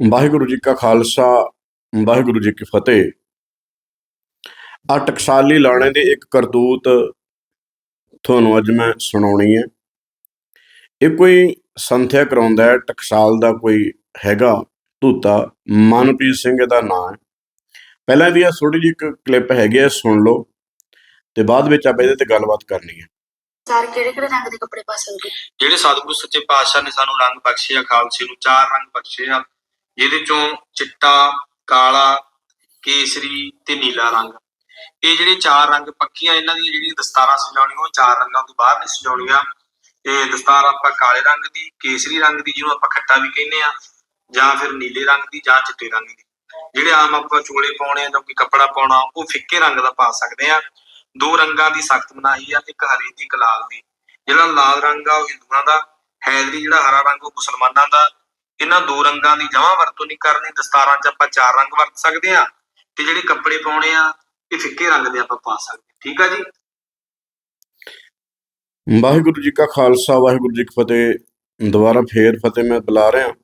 ਵਾਹਿਗੁਰੂ ਜੀ ਕਾ ਖਾਲਸਾ ਵਾਹਿਗੁਰੂ ਜੀ ਕੀ ਫਤਿਹ। ਆ ਟਕਸਾਲੀ ਲਾਣੇ ਦੀ ਇੱਕ ਕਰਤੂਤ ਤੁਹਾਨੂੰ ਅੱਜ ਮੈਂ ਸੁਣਾਉਣੀ ਹੈ। ਇਹ ਕੋਈ ਸੰਥਿਆ ਕਰਾਉਂਦਾ ਹੈ ਟਕਸਾਲ ਦਾ ਕੋਈ ਹੈਗਾ ਧੂਤਾ ਮਨਪ੍ਰੀਤ ਸਿੰਘ ਦਾ ਨਾਮ ਹੈ। ਪਹਿਲਾਂ ਦੀ ਆ ਥੋੜੀ ਜਿਹੀ ਇੱਕ ਕਲਿੱਪ ਹੈਗੀ ਹੈ ਸੁਣ ਲਓ ਤੇ ਬਾਅਦ ਵਿੱਚ ਆਪਾਂ ਇਹਦੇ ਤੇ ਗੱਲਬਾਤ ਕਰਨੀ ਹੈ। ਸਰ ਕਿਹੜੇ ਕਿਹੜੇ ਰੰਗ ਦੇ ਕੱਪੜੇ ਪਾ ਸਕਦੇ? ਜਿਹੜੇ ਸਤਿਗੁਰੂ ਸੱਚੇ ਪਾਤਸ਼ਾਹ ਨੇ ਸਾਨੂੰ ਰੰਗ ਬਖਸ਼ੇ ਆ ਖਾਲਸੇ ਨੂੰ ਚਾਰ ਰੰਗ ਬਖਸ਼ੇ ਆ ਜਿਹਦੇ ਚੋਂ ਚਿੱਟਾ, ਕਾਲਾ, ਕੇਸਰੀ ਤੇ ਨੀਲਾ ਰੰਗ। ਇਹ ਜਿਹੜੇ ਚਾਰ ਰੰਗ ਪੱਕੀਆਂ, ਇਹਨਾਂ ਦੀਆਂ ਜਿਹੜੀਆਂ ਦਸਤਾਰਾਂ ਸਜਾਉਣੀਆਂ, ਉਹ ਚਾਰ ਰੰਗਾਂ ਤੋਂ ਬਾਹਰ ਨਹੀਂ ਸਜਾਉਣੀਆਂ। ਇਹ ਦਸਤਾਰ ਆਪਾਂ ਕਾਲੇ ਰੰਗ ਦੀ, ਕੇਸਰੀ ਰੰਗ ਦੀ, ਜਿਹਨੂੰ ਆਪਾਂ ਖੱਟਾ ਵੀ ਕਹਿੰਦੇ ਆ ਜਾਂ ਫਿਰ ਨੀਲੇ ਰੰਗ ਦੀ, ਜਾਂ ਚਿੱਟੇ ਰੰਗ ਦੀ। ਜਿਹੜੇ ਆਮ ਆਪਾਂ ਚੋਲੇ ਪਾਉਣੇ ਆ ਜਾਂ ਕੋਈ ਕੱਪੜਾ ਪਾਉਣਾ, ਉਹ ਫਿੱਕੇ ਰੰਗ ਦਾ ਪਾ ਸਕਦੇ ਆ ਦੋ ਰੰਗਾਂ ਦੀ ਸਖਤ ਮਨਾਹੀ ਆ, ਇੱਕ ਹਰੀ ਦੀ ਇੱਕ ਲਾਲ ਦੀ। ਜਿਹੜਾ ਲਾਲ ਰੰਗ ਆ, ਉਹ ਹਿੰਦੂਆਂ ਦਾ, ਹੈਦਰੀ ਜਿਹੜਾ ਹਰਾ ਰੰਗ, ਉਹ ਮੁਸਲਮਾਨਾਂ ਦਾ। ਇਹਨਾਂ ਦੋ ਰੰਗਾਂ ਦੀ ਜਮਾਂ ਵਰਤੋਂ ਨਹੀਂ ਕਰਨੀ ਦਸਤਾਰਾਂ 'ਚ ਆਪਾਂ ਚਾਰ ਰੰਗ ਵਰਤ ਸਕਦੇ ਆ ਤੇ ਜਿਹੜੇ ਕੱਪੜੇ ਪਾਉਣੇ ਆ, ਇਹ ਫਿੱਕੇ ਰੰਗ ਦੇ ਆਪਾਂ ਪਾ ਸਕਦੇ ਠੀਕ ਆ ਜੀ? ਵਾਹਿਗੁਰੂ ਜੀ ਕਾ ਖਾਲਸਾ, ਵਾਹਿਗੁਰੂ ਜੀ ਕੀ ਫਤਿਹ। ਦੁਬਾਰਾ ਫੇਰ ਫਤਿਹ ਮੈਂ ਬੁਲਾ ਰਿਹਾ।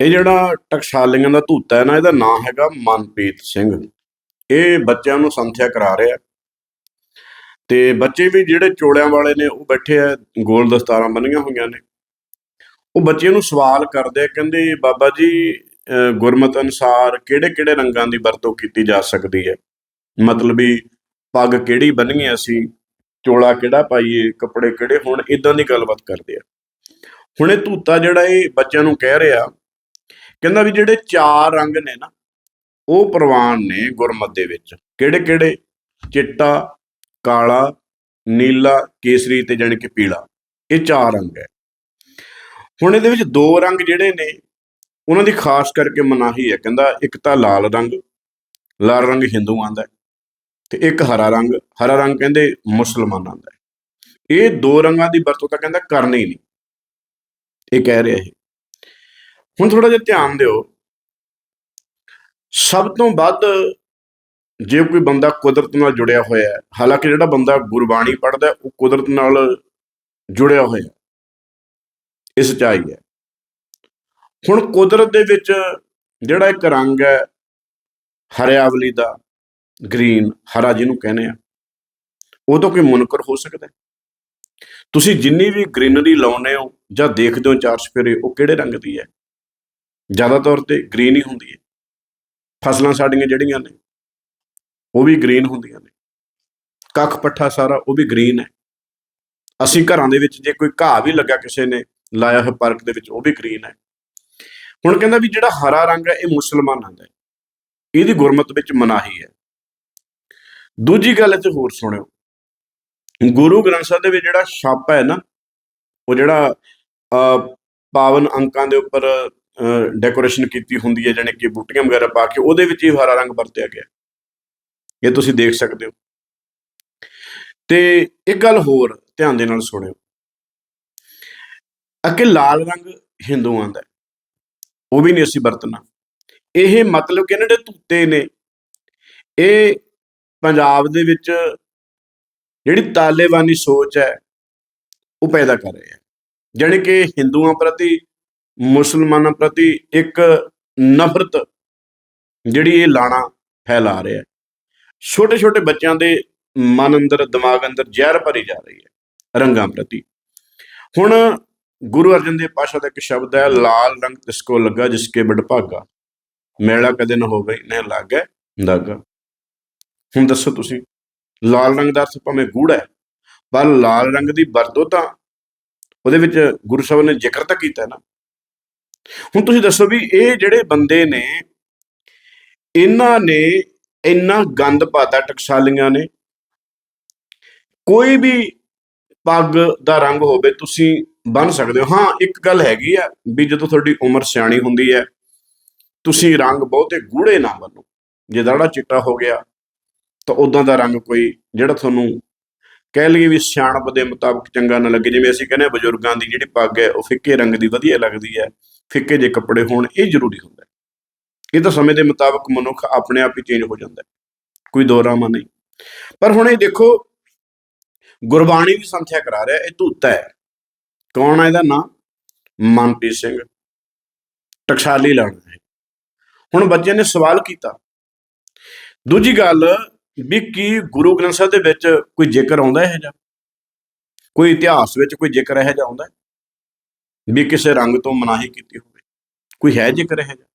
ਇਹ ਜਿਹੜਾ ਟਕਸਾਲੀਆਂ ਦਾ ਧੂਤਾ ਹੈ ਨਾ, ਇਹਦਾ ਨਾਮ ਹੈਗਾ ਮਨਪ੍ਰੀਤ ਸਿੰਘ। ਇਹ ਬੱਚਿਆਂ ਨੂੰ ਸੰਥਿਆ ਕਰਾ ਰਿਹਾ। ਤੇ ਬੱਚੇ ਵੀ ਜਿਹੜੇ ਚੋੜਿਆਂ ਵਾਲੇ ਨੇ, ਉਹ ਬੈਠੇ ਆ ਗੋਲ ਦਸਤਾਰਾਂ ਬੰਨੀਆਂ ਹੋਈਆਂ ਨੇ। ਉਹ ਬੱਚੇ ਨੂੰ ਸਵਾਲ ਕਰਦੇ ਆ, ਕਹਿੰਦੇ ਬਾਬਾ ਜੀ ਗੁਰਮਤ ਅਨੁਸਾਰ ਕਿਹੜੇ ਕਿਹੜੇ ਰੰਗਾਂ ਦੀ ਵਰਤੋਂ ਕੀਤੀ ਜਾ ਸਕਦੀ ਹੈ? ਮਤਲਬ ਵੀ ਪੱਗ ਕਿਹੜੀ ਬੰਨੀਏ ਅਸੀਂ, ਚੋਲਾ ਕਿਹੜਾ ਪਾਈਏ, ਕੱਪੜੇ ਕਿਹੜੇ ਹੋਣ ਇਦਾਂ ਦੀ ਗੱਲਬਾਤ ਕਰਦੇ ਆ। ਹੁਣ ਇਹ ਧੂਤਾ ਜਿਹੜਾ ਇਹ ਬੱਚਿਆਂ ਨੂੰ ਕਹਿ ਰਿਹਾ, ਕਹਿੰਦਾ ਵੀ ਜਿਹੜੇ ਚਾਰ ਰੰਗ ਨੇ ਨਾ, ਉਹ ਪ੍ਰਵਾਨ ਨੇ ਗੁਰਮਤ ਦੇ ਵਿੱਚ। ਕਿਹੜੇ ਕਿਹੜੇ? ਚਿੱਟਾ, ਕਾਲਾ, ਨੀਲਾ, ਕੇਸਰੀ ਤੇ ਜਾਣੀ ਕਿ ਪੀਲਾ। ਇਹ ਚਾਰ ਰੰਗ ਹੈ। ਹੁਣ ਇਹਦੇ ਵਿੱਚ ਦੋ ਰੰਗ ਜਿਹੜੇ ਨੇ ਉਹਨਾਂ ਦੀ ਖਾਸ ਕਰਕੇ ਮਨਾਹੀ ਹੈ ਕਹਿੰਦਾ ਇੱਕ ਤਾਂ ਲਾਲ ਰੰਗ ਲਾਲ ਰੰਗ ਹਿੰਦੂਆਂ ਦਾ ਹੈ, ਤੇ ਇੱਕ ਹਰਾ ਰੰਗ ਹਰਾ ਰੰਗ ਕਹਿੰਦੇ ਮੁਸਲਮਾਨਾਂ ਦਾ ਇਹ ਦੋ ਰੰਗਾਂ ਦੀ ਵਰਤੋਂ ਤਾਂ ਕਹਿੰਦਾ ਕਰਨੀ ਨਹੀਂ ਇਹ ਕਹਿ ਰਿਹਾ ਇਹ। ਹੁਣ ਥੋੜਾ ਜਿਹਾ ਧਿਆਨ ਦਿਓ ਸਭ ਤੋਂ ਵੱਧ ਜੇ ਕੋਈ ਬੰਦਾ ਕੁਦਰਤ ਨਾਲ ਜੁੜਿਆ ਹੋਇਆ ਹੈ ਹਾਲਾਂਕਿ ਜਿਹੜਾ ਬੰਦਾ ਗੁਰਬਾਣੀ ਪੜ੍ਹਦਾ ਉਹ ਕੁਦਰਤ ਨਾਲ ਜੁੜਿਆ ਹੋਇਆ ਇਹ ਸੱਚਾਈ ਹੈ। ਹੁਣ ਕੁਦਰਤ ਦੇ ਵਿੱਚ ਜਿਹੜਾ ਇੱਕ ਰੰਗ ਹੈ, ਹਰਿਆਵਲੀ ਦਾ, ਗ੍ਰੀਨ, ਹਰਾ ਜਿਹਨੂੰ ਕਹਿੰਦੇ ਆ, ਉਹ ਤੋਂ ਕੋਈ ਮੁਨਕਰ ਹੋ ਸਕਦਾ ਤੁਸੀਂ ਜਿੰਨੀ ਵੀ ਗ੍ਰੀਨਰੀ ਲਾਉਨੇ ਹੋ ਜਾਂ ਦੇਖਦੇ ਹੋ ਚਾਰ ਸਪੇਰੇ ਉਹ ਕਿਹੜੇ ਰੰਗ ਦੀ ਹੈ? ਜ਼ਿਆਦਾ ਤੌਰ ਤੇ ਗ੍ਰੀਨ ਹੀ ਹੁੰਦੀ ਹੈ। ਫਸਲਾਂ ਸਾਡੀਆਂ ਜਿਹੜੀਆਂ ਨੇ, ਉਹ ਵੀ ਗ੍ਰੀਨ ਹੁੰਦੀਆਂ ਨੇ। ਕੱਖ ਪੱਠਾ ਸਾਰਾ ਉਹ ਵੀ ਗ੍ਰੀਨ ਹੈ। ਅਸੀਂ ਘਰਾਂ ਦੇ ਵਿੱਚ ਜੇ ਕੋਈ ਘਾਹ ਵੀ ਲੱਗਾ ਕਿਸੇ ਨੇ ਲਾਇਆ ਹੋਇਆ ਪਾਰਕ ਦੇ ਵਿੱਚ ਉਹ ਵੀ ਗ੍ਰੀਨ ਹੈ। ਹੁਣ ਕਹਿੰਦਾ ਵੀ ਜਿਹੜਾ ਹਰਾ ਰੰਗ ਹੈ ਇਹ ਮੁਸਲਮਾਨਾਂ ਦਾ ਹੈ। ਇਹਦੀ ਗੁਰਮਤ ਵਿੱਚ ਮਨਾਹੀ ਹੈ। ਦੂਜੀ ਗੱਲ ਇੱਥੇ ਹੋਰ ਸੁਣਿਓ। ਗੁਰੂ ਗ੍ਰੰਥ ਸਾਹਿਬ ਦੇ ਵਿੱਚ ਜਿਹੜਾ ਛਾਪਾ ਹੈ ਨਾ ਉਹ ਜਿਹੜਾ ਅਹ, ਪਾਵਨ ਅੰਕਾਂ ਦੇ ਉੱਪਰ ਡੈਕੋਰੇਸ਼ਨ ਕੀਤੀ ਹੁੰਦੀ ਹੈ ਜਾਣੀ ਕਿ ਬੂਟੀਆਂ ਵਗੈਰਾ ਪਾ ਕੇ ਉਹਦੇ ਵਿੱਚ ਹੀ ਹਰਾ ਰੰਗ ਵਰਤਿਆ ਗਿਆ। ਇਹ ਤੁਸੀਂ ਦੇਖ ਸਕਦੇ ਹੋ। ਤੇ ਇੱਕ ਗੱਲ ਹੋਰ ਧਿਆਨ ਦੇ ਨਾਲ ਸੁਣਿਓ। ਅਕੇ ਲਾਲ ਰੰਗ ਹਿੰਦੂਆਂ ਦਾ ਉਹ ਵੀ ਨਹੀਂ ਅਸੀਂ ਵਰਤਣਾ। ਇਹ ਮਤਲਬ ਕਿ ਇਹਨਾਂ ਦੇ ਧੂਤੇ ਨੇ। ਇਹ ਪੰਜਾਬ ਦੇ ਵਿੱਚ ਜਿਹੜੀ ਤਾਲਿਬਾਨੀ ਸੋਚ ਹੈ, ਉਹ ਪੈਦਾ ਕਰ ਰਹੇ ਆ ਜਾਣੀ ਕਿ ਹਿੰਦੂਆਂ ਪ੍ਰਤੀ, ਮੁਸਲਮਾਨਾਂ ਪ੍ਰਤੀ ਇੱਕ ਨਫ਼ਰਤ ਜਿਹੜੀ ਇਹ ਲਾਣਾ ਫੈਲਾ ਰਿਹਾ ਛੋਟੇ ਛੋਟੇ ਬੱਚਿਆਂ ਦੇ ਮਨ ਅੰਦਰ, ਦਿਮਾਗ ਅੰਦਰ ਜ਼ਹਿਰ ਭਰੀ ਜਾ ਰਹੀ ਹੈ ਰੰਗਾਂ ਪ੍ਰਤੀ। ਹੁਣ ਗੁਰੂ ਅਰਜਨ ਦੇਵ ਪਾਸ਼ਾ ਦਾ ਇੱਕ ਸ਼ਬਦ ਹੈ, ਲਾਲ ਰੰਗ ਤਿਸਕੋ ਲੱਗਾ ਜਿਸਕੇ ਬੜ ਭਾਗਾ। ਮੇਲਾ ਕਦੇ ਨਾ ਹੋਵੇ ਨੇ ਲੱਗੇ ਦਾਗਾ। ਹੁਣ ਦੱਸੋ ਤੁਸੀਂ, ਲਾਲ ਰੰਗ ਦਾ ਅਰਥ ਭਾਵੇਂ ਗੂੜਾ ਹੈ, ਪਰ ਲਾਲ ਰੰਗ ਦੀ ਵਰਤੋਂ ਤਾਂ ਉਹਦੇ ਵਿੱਚ ਗੁਰੂ ਸਾਹਿਬ ਨੇ ਜ਼ਿਕਰ ਤਾਂ ਕੀਤਾ ਨਾ। ਹੁਣ ਤੁਸੀਂ ਦੱਸੋ ਵੀ ਇਹ ਜਿਹੜੇ ਬੰਦੇ ਨੇ, ਇਹਨਾਂ ਨੇ ਇੰਨਾ ਗੰਦ ਪਾਤਾ, ਟਕਸਾਲੀਆਂ ਨੇ, ਕੋਈ ਵੀ ਪੱਗ ਦਾ ਰੰਗ ਹੋਵੇ, ਤੁਸੀਂ ਬਣ ਸਕਦੇ ਹੋ। ਹਾਂ, ਇੱਕ ਗੱਲ ਹੈਗੀ ਆ ਵੀ ਜਦੋਂ ਤੁਹਾਡੀ ਉਮਰ ਸਿਆਣੀ ਹੁੰਦੀ ਹੈ, ਤੁਸੀਂ ਰੰਗ ਬਹੁਤੇ ਗੂੜੇ ਨਾ ਬੰਨੋ। ਜੇ ਦਾੜਾ ਚਿੱਟਾ ਹੋ ਗਿਆ, ਤਾਂ ਉਦਾਂ ਦਾ ਰੰਗ ਕੋਈ ਜਿਹੜਾ ਤੁਹਾਨੂੰ ਕਹਿ ਲਈਏ ਵੀ ਸਿਆਣਪ ਦੇ ਮੁਤਾਬਕ ਚੰਗਾ ਨਾ ਲੱਗੇ। ਜਿਵੇਂ ਅਸੀਂ ਕਹਿੰਦੇ ਹਾਂ ਬਜ਼ੁਰਗਾਂ ਦੀ ਜਿਹੜੀ ਪੱਗ ਹੈ, ਉਹ ਫਿੱਕੇ ਰੰਗ ਦੀ ਵਧੀਆ ਲੱਗਦੀ ਹੈ। ਫਿੱਕੇ ਜਿਹੇ ਕੱਪੜੇ ਹੋਣ, ਇਹ ਜ਼ਰੂਰੀ ਹੁੰਦਾ ਹੈ। ਇਹ ਤਾਂ ਸਮੇਂ ਦੇ ਮੁਤਾਬਕ ਮਨੁੱਖ ਆਪਣੇ ਆਪ ਹੀ ਚੇਂਜ ਹੋ ਜਾਂਦਾ ਹੈ। ਕੋਈ ਦੋਰਾਮਾ ਨਹੀਂ। ਪਰ ਹੁਣ ਇਹ ਦੇਖੋ ਗੁਰਬਾਣੀ ਦੀ ਸੰਥਿਆ ਕਰਾ ਰਿਹਾ, ਇਹ ਧੂਤਾ ਹੈ। ਕੌਣ ਹੈ ਇਹਦਾ ਨਾਂ ਮਨਪ੍ਰੀਤ ਸਿੰਘ। ਟਕਸਾਲੀ ਲਾਣਾ ਹੈ। ਹੁਣ ਬੱਚੇ ਨੇ ਸਵਾਲ ਕੀਤਾ। ਦੂਜੀ ਗੱਲ ਵੀ ਕੀ ਗੁਰੂ ਗ੍ਰੰਥ ਸਾਹਿਬ ਦੇ ਵਿੱਚ ਕੋਈ ਜ਼ਿਕਰ ਆਉਂਦਾ ਹੈ ਜਾਂ ਕੋਈ ਇਤਿਹਾਸ ਵਿੱਚ ਕੋਈ ਜ਼ਿਕਰ ਹੈ ਜਾਂ ਆਉਂਦਾ? ਵੀ ਕਿਸੇ ਰੰਗ ਤੋਂ ਮਨਾਹੀ ਕੀਤੀ ਹੋਵੇ। ਕੋਈ ਹੈ ਜ਼ਿਕਰ ਹੈ ਜਾਂ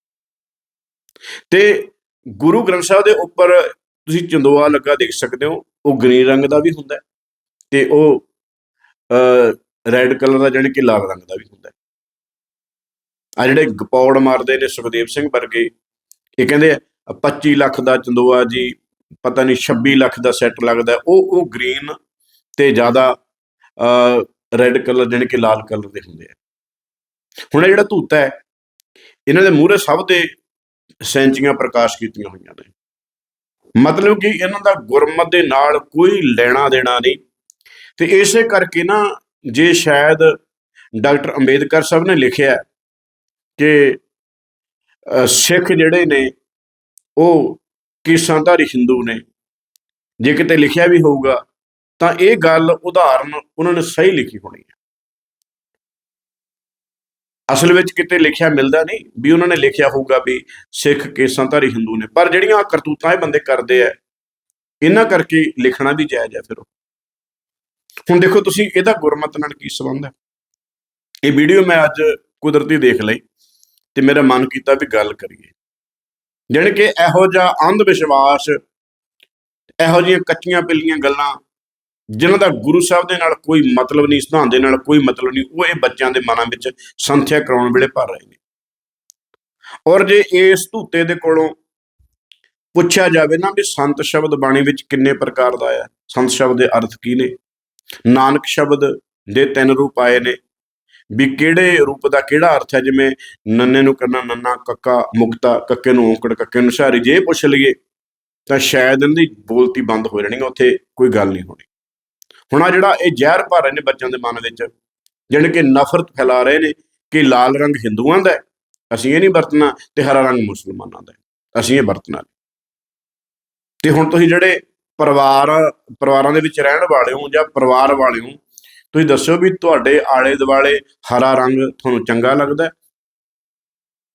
ਤੇ ਗੁਰੂ ਗ੍ਰੰਥ ਸਾਹਿਬ ਦੇ ਉੱਪਰ ਤੁਸੀਂ ਚੰਦੋਆ ਲੱਗਾ ਦੇਖ ਸਕਦੇ ਹੋ, ਉਹ ਗ੍ਰੀਨ ਰੰਗ ਦਾ ਵੀ ਹੁੰਦਾ ਤੇ ਉਹ ਰੈੱਡ ਕਲਰ ਦਾ ਜਾਣੀ ਕਿ ਲਾਲ ਰੰਗ ਦਾ ਵੀ ਹੁੰਦਾ ਹੈ। ਆ ਜਿਹੜੇ ਗਪੌੜ ਮਾਰਦੇ ਨੇ ਸੁਖਦੇਵ ਸਿੰਘ ਵਰਗੇ ਇਹ ਕਹਿੰਦੇ ਆ, 25 ਲੱਖ ਦਾ ਚੰਦੋਆ ਜੀ ਪਤਾ ਨਹੀਂ 26 ਲੱਖ ਦਾ ਸੈੱਟ ਲੱਗਦਾ ਉਹ ਉਹ ਗ੍ਰੀਨ ਤੇ ਜ਼ਿਆਦਾ ਰੈੱਡ ਕਲਰ ਜਾਣੀ ਕਿ ਲਾਲ ਕਲਰ ਦੇ ਹੁੰਦੇ ਆ। ਹੁਣ ਇਹ ਜਿਹੜਾ ਧੂਤਾ ਹੈ ਇਹਨਾਂ ਦੇ ਮੂਹਰੇ ਸਭ ਦੇ ਸੈਂਚੀਆਂ ਪ੍ਰਕਾਸ਼ ਕੀਤੀਆਂ ਹੋਈਆਂ ਨੇ। ਮਤਲਬ ਕਿ ਇਹਨਾਂ ਦਾ ਗੁਰਮਤ ਦੇ ਨਾਲ ਕੋਈ ਲੈਣਾ ਦੇਣਾ ਨਹੀਂ। ਤੇ ਇਸੇ ਕਰਕੇ ਨਾ ਜੇ ਸ਼ਾਇਦ ਡਾਕਟਰ ਅੰਬੇਦਕਰ ਸਾਹਿਬ ਨੇ ਲਿਖਿਆ ਕਿ ਸਿੱਖ ਜਿਹੜੇ ਨੇ, ਉਹ ਕੇਸਾਂਧਾਰੀ ਹਿੰਦੂ ਨੇ। ਜੇ ਕਿਤੇ ਲਿਖਿਆ ਵੀ ਹੋਊਗਾ, ਤਾਂ ਇਹ ਗੱਲ ਉਦਾਹਰਨ ਉਹਨਾਂ ਨੇ ਸਹੀ ਲਿਖੀ ਹੋਣੀ ਹੈ। ਅਸਲ ਵਿੱਚ ਕਿਤੇ ਲਿਖਿਆ ਮਿਲਦਾ ਨਹੀਂ ਵੀ ਉਹਨਾਂ ਨੇ ਲਿਖਿਆ ਹੋਊਗਾ ਵੀ ਸਿੱਖ ਕੇਸਾਂਧਾਰੀ ਹਿੰਦੂ ਨੇ। ਪਰ ਜਿਹੜੀਆਂ ਕਰਤੂਤਾਂ ਇਹ ਬੰਦੇ ਕਰਦੇ ਆ, ਇਹਨਾਂ ਕਰਕੇ ਲਿਖਣਾ ਵੀ ਜਾਇਜ਼ ਹੈ ਫਿਰ ਉਹ। ਹੁਣ ਦੇਖੋ ਤੁਸੀਂ ਇਹਦਾ ਗੁਰਮਤ ਨਾਲ ਕੀ ਸੰਬੰਧ ਹੈ? ਇਹ ਵੀਡੀਓ ਮੈਂ ਅੱਜ ਕੁਦਰਤੀ ਦੇਖ ਲਈ ਤੇ ਮੇਰਾ ਮਨ ਕੀਤਾ ਵੀ ਗੱਲ ਕਰੀਏ। ਜਾਣੀ ਕਿ ਇਹੋ ਜਿਹਾ ਅੰਧ ਵਿਸ਼ਵਾਸ, ਇਹੋ ਜਿਹੀਆਂ ਕੱਚੀਆਂ ਪਿੱਲੀਆਂ ਗੱਲਾਂ ਜਿਨ੍ਹਾਂ ਦਾ ਗੁਰੂ ਸਾਹਿਬ ਦੇ ਨਾਲ ਕੋਈ ਮਤਲਬ ਨਹੀਂ, ਸਿਧਾਂਤ ਦੇ ਨਾਲ ਕੋਈ ਮਤਲਬ ਨਹੀਂ, ਉਹ ਇਹ ਬੱਚਿਆਂ ਦੇ ਮਨਾਂ ਵਿੱਚ ਸੰਥਿਆ ਕਰਾਉਣ ਵੇਲੇ ਭਰ ਰਹੇ ਨੇ। ਔਰ ਜੇ ਇਸ ਧੂਤੇ ਦੇ ਕੋਲੋਂ ਪੁੱਛਿਆ ਜਾਵੇ ਨਾ ਵੀ ਸੰਤ ਸ਼ਬਦ ਬਾਣੀ ਵਿੱਚ ਕਿੰਨੇ ਪ੍ਰਕਾਰ ਦਾ ਆਇਆ ਸੰਤ ਸ਼ਬਦ ਦੇ ਅਰਥ ਕੀ ਨੇ? ਨਾਨਕ ਸ਼ਬਦ ਦੇ ਤਿੰਨ ਰੂਪ ਆਏ ਨੇ। ਵੀ ਕਿਹੜੇ ਰੂਪ ਦਾ ਕਿਹੜਾ ਅਰਥ ਹੈ? ਜਿਵੇਂ ਨੰਨੇ ਨੂੰ ਕਰਨਾ ਨੰਨਾ, ਕੱਕਾ, ਮੁਕਤਾ, ਕੱਕੇ ਨੂੰ ਔਂਕੜ, ਕੱਕੇ ਨੂੰ ਸਾਰੀ ਜੇ ਪੁੱਛ ਲਈਏ ਤਾਂ ਸ਼ਾਇਦ ਇਹਨਾਂ ਬੋਲਤੀ ਬੰਦ ਹੋ ਜਾਣੀ ਉੱਥੇ ਕੋਈ ਗੱਲ ਨਹੀਂ ਹੋਣੀ। ਹੁਣ ਆ ਜਿਹੜਾ ਇਹ ਜ਼ਹਿਰ ਭਰ ਰਹੇ ਨੇ ਬੱਚਿਆਂ ਦੇ ਮਨ ਵਿੱਚ ਜਿਹੜੇ ਕਿ ਨਫ਼ਰਤ ਫੈਲਾ ਰਹੇ ਨੇ ਕਿ ਲਾਲ ਰੰਗ ਹਿੰਦੂਆਂ ਦਾ ਅਸੀਂ ਇਹ ਨਹੀਂ ਵਰਤਣਾ ਤੇ ਹਰਾ ਰੰਗ ਮੁਸਲਮਾਨਾਂ ਦਾ ਅਸੀਂ ਇਹ ਵਰਤਣਾ ਤੇ ਹੁਣ ਤੁਸੀਂ ਜਿਹੜੇ ਪਰਿਵਾਰ, ਪਰਿਵਾਰਾਂ ਦੇ ਵਿੱਚ ਰਹਿਣ ਵਾਲੇ ਹੋ ਜਾਂ ਪਰਿਵਾਰ ਵਾਲੇ ਹੋ ਤੁਸੀਂ ਦੱਸਿਓ ਵੀ ਤੁਹਾਡੇ ਆਲੇ ਦੁਆਲੇ ਹਰਾ ਰੰਗ ਤੁਹਾਨੂੰ ਚੰਗਾ ਲੱਗਦਾ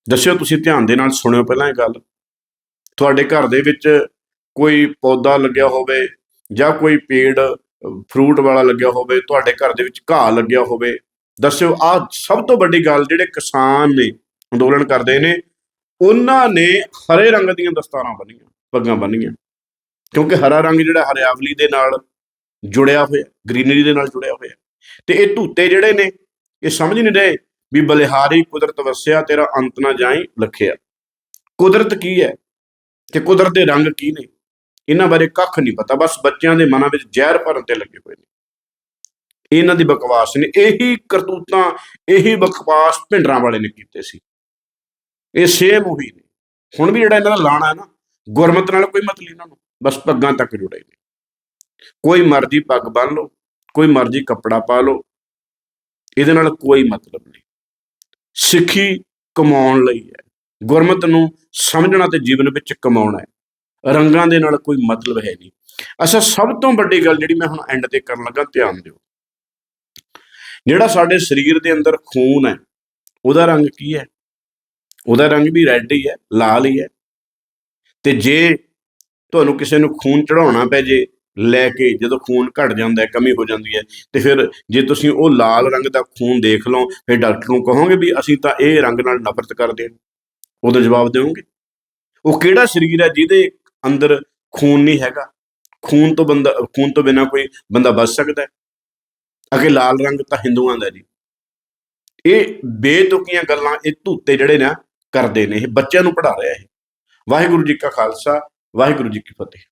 ਦੱਸਿਓ ਤੁਸੀਂ ਧਿਆਨ ਦੇ ਨਾਲ ਸੁਣਿਓ ਪਹਿਲਾਂ ਇਹ ਗੱਲ। ਤੁਹਾਡੇ ਘਰ ਦੇ ਵਿੱਚ ਕੋਈ ਪੌਦਾ ਲੱਗਿਆ ਹੋਵੇ ਜਾਂ ਕੋਈ ਪੇੜ, ਫਰੂਟ ਵਾਲਾ ਲੱਗਿਆ ਹੋਵੇ, ਤੁਹਾਡੇ ਘਰ ਦੇ ਵਿੱਚ ਘਾਹ ਲੱਗਿਆ ਹੋਵੇ, ਦੱਸਿਓ ਆ ਸਭ ਤੋਂ ਵੱਡੀ ਗੱਲ ਜਿਹੜੇ ਕਿਸਾਨ ਨੇ ਅੰਦੋਲਨ ਕਰਦੇ ਨੇ, ਉਹਨਾਂ ਨੇ ਹਰੇ ਰੰਗ ਦੀਆਂ ਦਸਤਾਰਾਂ ਬੰਨੀਆਂ, ਪੱਗਾਂ ਬੰਨੀਆਂ। ਕਿਉਂਕਿ ਹਰਾ ਰੰਗ ਜਿਹੜਾ ਹਰਿਆਵਲੀ ਦੇ ਨਾਲ ਜੁੜਿਆ ਹੋਇਆ, ਗ੍ਰੀਨਰੀ ਦੇ ਨਾਲ ਜੁੜਿਆ ਹੋਇਆ। ਤੇ ਇਹ ਧੂਤੇ ਜਿਹੜੇ ਨੇ, ਇਹ ਸਮਝ ਨਹੀਂ ਰਹੇ ਵੀ ਬਲਿਹਾਰੀ ਕੁਦਰਤ ਵਸਿਆ, ਤੇਰਾ ਅੰਤ ਨਾ ਜਾਈ ਲਖਿਆ। ਕੁਦਰਤ ਕੀ ਹੈ ਤੇ ਕੁਦਰਤ ਦੇ ਰੰਗ ਕੀ ਨੇ? ਇਹਨਾਂ ਬਾਰੇ ਕੱਖ ਨਹੀਂ ਪਤਾ, ਬਸ ਬੱਚਿਆਂ ਦੇ ਮਨਾਂ ਵਿੱਚ ਜ਼ਹਿਰ ਭਰਨ ਤੇ ਲੱਗੇ ਹੋਏ ਨੇ। ਇਹਨਾਂ ਦੀ ਬਕਵਾਸ ਨੇ, ਇਹੀ ਕਰਤੂਤਾਂ, ਇਹੀ ਬਕਵਾਸ ਭਿੰਡਰਾਂ ਵਾਲੇ ਨੇ ਕੀਤੇ ਸੀ। ਇਹ ਸੇਮ ਉਹੀ ਨੇ। ਹੁਣ ਵੀ ਜਿਹੜਾ ਇਹਨਾਂ ਦਾ ਲਾਣਾ ਹੈ ਨਾ, ਗੁਰਮਤ ਨਾਲ ਕੋਈ ਮਤਲਬ ਇਹਨਾਂ ਨੂੰ। ਬਸ ਪੱਗਾਂ ਤੱਕ ਜੁੜੇ ਨੇ। ਕੋਈ ਮਰਜ਼ੀ ਪੱਗ ਬੰਨ ਲਓ, ਕੋਈ ਮਰਜ਼ੀ ਕੱਪੜਾ ਪਾ ਲਓ, ਇਹਦੇ ਨਾਲ ਕੋਈ ਮਤਲਬ ਨਹੀਂ। ਸਿੱਖੀ ਕਮਾਉਣ ਲਈ ਹੈ। ਗੁਰਮਤ ਨੂੰ ਸਮਝਣਾ ਤੇ ਜੀਵਨ ਵਿੱਚ ਕਮਾਉਣਾ ਹੈ। ਰੰਗਾਂ ਦੇ ਨਾਲ ਕੋਈ ਮਤਲਬ ਹੈ ਨਹੀਂ। ਅੱਛਾ, ਸਭ ਤੋਂ ਵੱਡੀ ਗੱਲ ਜਿਹੜੀ ਮੈਂ ਹੁਣ ਐਂਡ ਤੇ ਕਰਨ ਲੱਗਾ, ਧਿਆਨ ਦਿਓ। ਜਿਹੜਾ ਸਾਡੇ ਸਰੀਰ ਦੇ ਅੰਦਰ ਖੂਨ ਹੈ, ਉਹਦਾ ਰੰਗ ਕੀ ਹੈ? ਉਹਦਾ ਰੰਗ ਵੀ ਰੈੱਡ ਹੀ ਹੈ, ਲਾਲ ਹੀ ਹੈ। ਤੇ ਜੇ ਤੁਹਾਨੂੰ ਕਿਸੇ ਨੂੰ ਖੂਨ ਚੜਾਉਣਾ ਪੈ ਜੇ, ਲੈ ਕੇ ਜਦੋਂ ਖੂਨ ਘਟ ਜਾਂਦਾ ਹੈ, ਕਮੀ ਹੋ ਜਾਂਦੀ ਹੈ, ਤੇ ਫਿਰ ਜੇ ਤੁਸੀਂ ਉਹ ਲਾਲ ਰੰਗ ਦਾ ਖੂਨ ਦੇਖ ਲਓ, ਫਿਰ ਡਾਕਟਰ ਨੂੰ ਕਹੋਗੇ ਵੀ ਅਸੀਂ ਤਾਂ ਇਹ ਰੰਗ ਨਾਲ ਨਫ਼ਰਤ ਕਰਦੇ ਹਾਂ। ਉਹਦਾ ਜਵਾਬ ਦਿਓਗੇ? ਉਹ ਕਿਹੜਾ ਸਰੀਰ ਹੈ ਜਿਹਦੇ ਅੰਦਰ ਖੂਨ ਨਹੀਂ ਹੈਗਾ? ਖੂਨ ਤੋਂ ਬੰਦਾ, ਖੂਨ ਤੋਂ ਬਿਨਾ ਕੋਈ ਬੰਦਾ ਬਚ ਸਕਦਾ ਹੈ? ਅਗੇ ਲਾਲ ਰੰਗ ਤਾਂ ਹਿੰਦੂਆਂ ਦਾ ਜੀ। ਇਹ ਬੇਤੁਕੀਆਂ ਗੱਲਾਂ, ਇਹ ਧੂਤੇ ਜਿਹੜੇ ਨਾ, ਕਰਦੇ ਨੇ, ਇਹ ਬੱਚਿਆਂ ਨੂੰ ਪੜ੍ਹਾ ਰਿਹਾ ਇਹ। ਵਾਹਿਗੁਰੂ ਜੀ ਕਾ ਖਾਲਸਾ ਵਾਹਿਗੁਰੂ ਜੀ ਕੀ ਫਤਿਹ।